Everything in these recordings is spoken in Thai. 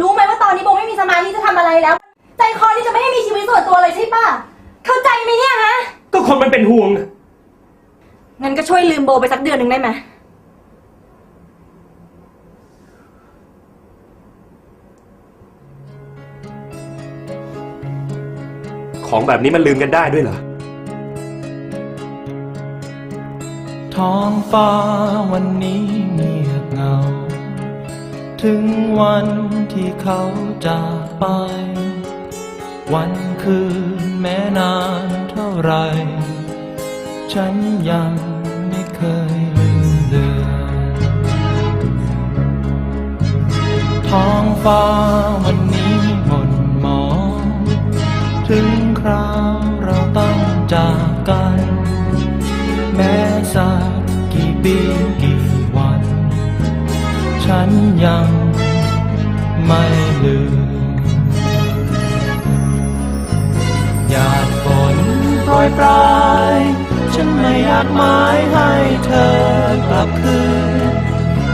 รู้ไหมว่าตอนนี้โบไม่มีสมาธิจะทำอะไรแล้ว ใจคอที่จะไม่ให้มีชีวิตส่วนตัวเลยใช่ปะเข้าใจไหมเนี่ยฮะก็คนมันเป็นห่วง งั้นก็ช่วยลืมโบไปสักเดือนหนึ่งได้ไหมของแบบนี้มันลืมกันได้ด้วยเหรอ ท้องฟ้าวันนี้เงียบเหงา ถึงวันที่เขาจากไป วันคืนแม้นานเท่าไร ฉันยังไม่เคยลืมเลือนท้องฟ้าวันนี้หม่นหมองถึงคราวเราต้องจากกัน แม้สักกี่ปี นยังไม่ลืมหยาดฝนโปรยปลาย ฉันไม่อยากหมายให้เธอกลับคืน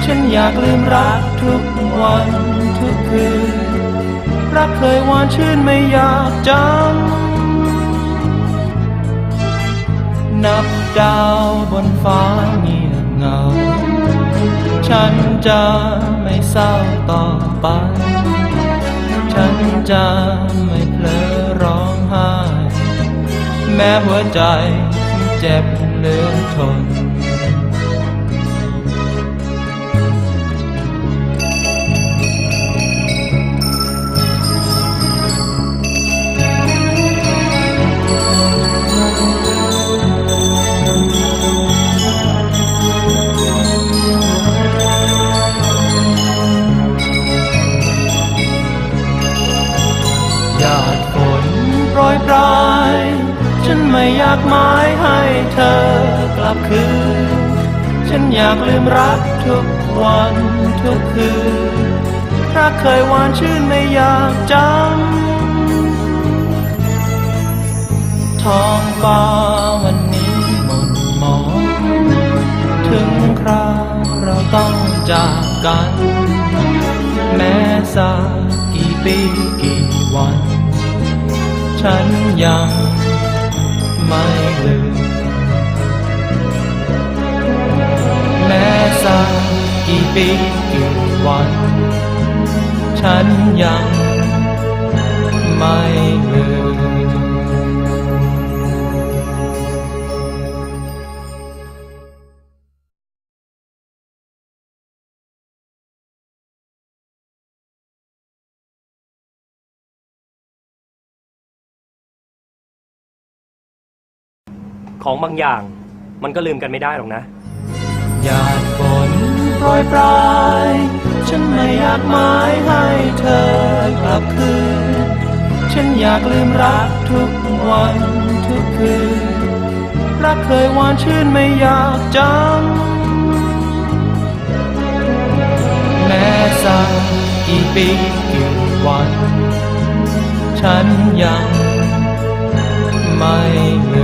ฉันอยากลืมรักทุกวันทุกคืน รักเคยหวานชื่นไม่อยากจำนับดาวบนฟ้าเงียบ ฉันจะไม่เศร้าต่อไป ฉันจะไม่เพลอร้องไห้ แม้หัวใจเจ็บเหลือทน หยาดฝนโปรยปลาย ฉันไม่อยากหมายให้เธอกลับคืน ฉันอยากลืมรักทุกวันทุกคืนรักเคยหวานชื่นไม่อยากจำท้องฟ้าวันนี้หม่นหมองถึงคราวเราต้องจากกัน แม้สักกี่ ปีกี่วัน ฉันยังไม่ลืม แม้สักกี่ปีกี่วัน ฉันยังไม่ลืม ของบางอย่าง มันก็ลืมกันไม่ได้หรอกนะ หยาดฝนโปรยปลาย ฉันไม่อยากหมายให้เธอกลับคืน ฉันอยากลืมรักทุกวันทุกคืน รักเคยหวานชื่นไม่อยากจำแม้สักกี่ปีกี่วัน ฉันยังไม่ลืม